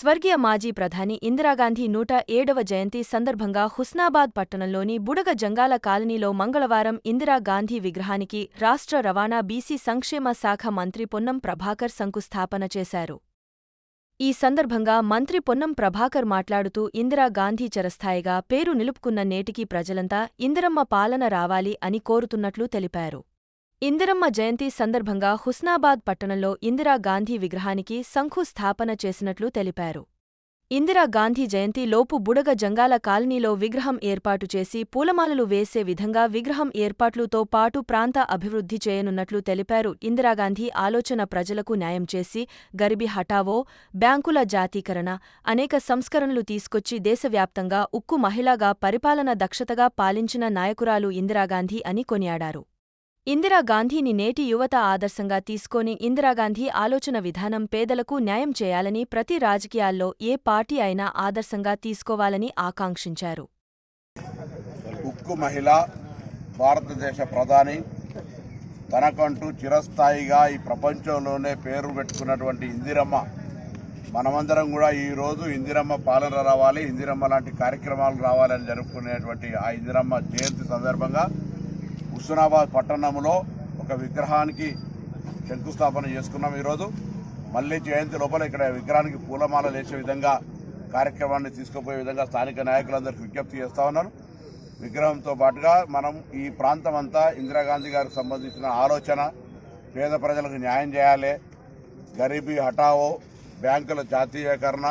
స్వర్గీయ మాజీ ప్రధాని ఇందిరాగాంధీ నూట ఏడవ జయంతి సందర్భంగా హుస్నాబాద్ పట్టణంలోని బుడగ జంగాల కాలనీలో మంగళవారం ఇందిరాగాంధీ విగ్రహానికి రాష్ట్ర రవాణా బీసీ సంక్షేమ శాఖ మంత్రి పొన్నం ప్రభాకర్ శంకుస్థాపన చేశారు. ఈ సందర్భంగా మంత్రి పొన్నం ప్రభాకర్ మాట్లాడుతూ ఇందిరాగాంధీ చరస్థాయిగా పేరు నిలుపుకున్న నేటికీ ప్రజలంతా ఇందిరమ్మ పాలన రావాలి అని కోరుతున్నట్లు తెలిపారు. ఇందిరమ్మ జయంతి సందర్భంగా హుస్నాబాద్ పట్టణంలో ఇందిరాగాంధీ విగ్రహానికి శంఖుస్థాపన చేసినట్లు తెలిపారు. ఇందిరాగాంధీ జయంతి లోపు బుడగ జంగాల కాలనీలో విగ్రహం ఏర్పాటు చేసి పూలమాలలు వేసే విధంగా విగ్రహం ఏర్పాట్లుతో పాటు ప్రాంత అభివృద్ధి చేయనున్నట్లు తెలిపారు ఇందిరాగాంధీ ఆలోచన ప్రజలకు న్యాయం చేసి గరిబి హఠావో బ్యాంకుల జాతీకరణ అనేక సంస్కరణలు తీసుకొచ్చి దేశవ్యాప్తంగా ఉక్కు మహిళగా పరిపాలన దక్షతగా పాలించిన నాయకురాలు ఇందిరాగాంధీ అని కొనియాడారు. ఇందిరాగాంధీని నేటి యువత ఆదర్శంగా తీసుకొని ఇందిరాగాంధీ ఆలోచన విధానం పేదలకు న్యాయం చేయాలని ప్రతి రాజకీయాల్లో ఏ పార్టీ అయినా ఆదర్శంగా తీసుకోవాలని ఆకాంక్షించారు. ఉక్కు మహిళ భారతదేశ ప్రధాని తనకంటూ చిరస్థాయిగా ఈ ప్రపంచంలోనే పేరు పెట్టుకున్నటువంటి ఇందిరమ్మ. మనమందరం కూడా ఈరోజు ఇందిరమ్మ పాలన రావాలి ఇందిరమ్మ లాంటి కార్యక్రమాలు రావాలని జరుపుకునేటువంటి ఆ ఇందిరమ్మ జయంతి సందర్భంగా హుస్నాబాద్ పట్టణంలో ఒక విగ్రహానికి శంకుస్థాపన చేసుకున్నాం ఈరోజు. మళ్ళీ జయంతి లోపల ఇక్కడ విగ్రహానికి పూలమాల వేసే విధంగా కార్యక్రమాన్ని తీసుకుపోయే విధంగా స్థానిక నాయకులందరికీ విజ్ఞప్తి చేస్తా ఉన్నాను. విగ్రహంతో పాటుగా మనం ఈ ప్రాంతం అంతా ఇందిరాగాంధీ గారికి సంబంధించిన ఆలోచన పేద ప్రజలకు న్యాయం చేయాలి గరీబీ హఠావో బ్యాంకుల జాతీయకరణ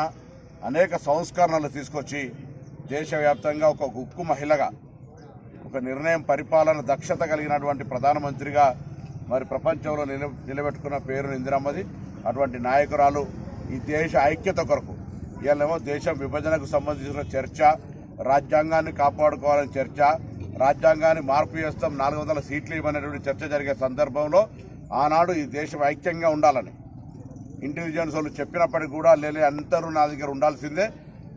అనేక సంస్కరణలు తీసుకొచ్చి దేశవ్యాప్తంగా ఒక ఉక్కు మహిళగా ఒక నిర్ణయం పరిపాలన దక్షత కలిగినటువంటి ప్రధానమంత్రిగా మరి ప్రపంచంలో నిల నిలబెట్టుకున్న పేరు ఇందిరమ్మది. అటువంటి నాయకురాలు ఈ దేశ ఐక్యత కొరకు ఇవాళేమో దేశం విభజనకు సంబంధించిన చర్చ రాజ్యాంగాన్ని కాపాడుకోవాలని చర్చ రాజ్యాంగాన్ని మార్పు చేస్తాం నాలుగు వందల సీట్లు ఇవ్వనటువంటి చర్చ జరిగే సందర్భంలో ఆనాడు ఈ దేశం ఐక్యంగా ఉండాలని. ఇంటెలిజెన్స్ వాళ్ళు చెప్పినప్పటికీ కూడా లేని అందరూ నా దగ్గర ఉండాల్సిందే.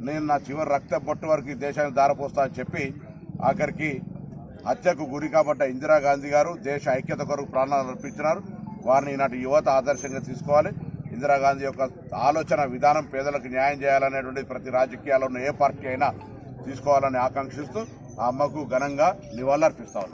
నేను నా చివరి రక్త బొట్టు వరకు ఈ దేశాన్ని దారపోస్తా అని చెప్పి ఆఖరికి హత్యకు గురి కాబట్ట ఇందిరాగాంధీ గారు దేశ ఐక్యత కొరకు ప్రాణాలు అర్పించినారు. వారిని ఈనాటి యువత ఆదర్శంగా తీసుకోవాలి. ఇందిరాగాంధీ యొక్క ఆలోచన విధానం పేదలకు న్యాయం చేయాలనేటువంటి ప్రతి రాజకీయాల్లో ఉన్న ఏ పార్టీ అయినా తీసుకోవాలని ఆకాంక్షిస్తూ ఆ అమ్మకు ఘనంగా నివాళులర్పిస్తా ఉన్నాం.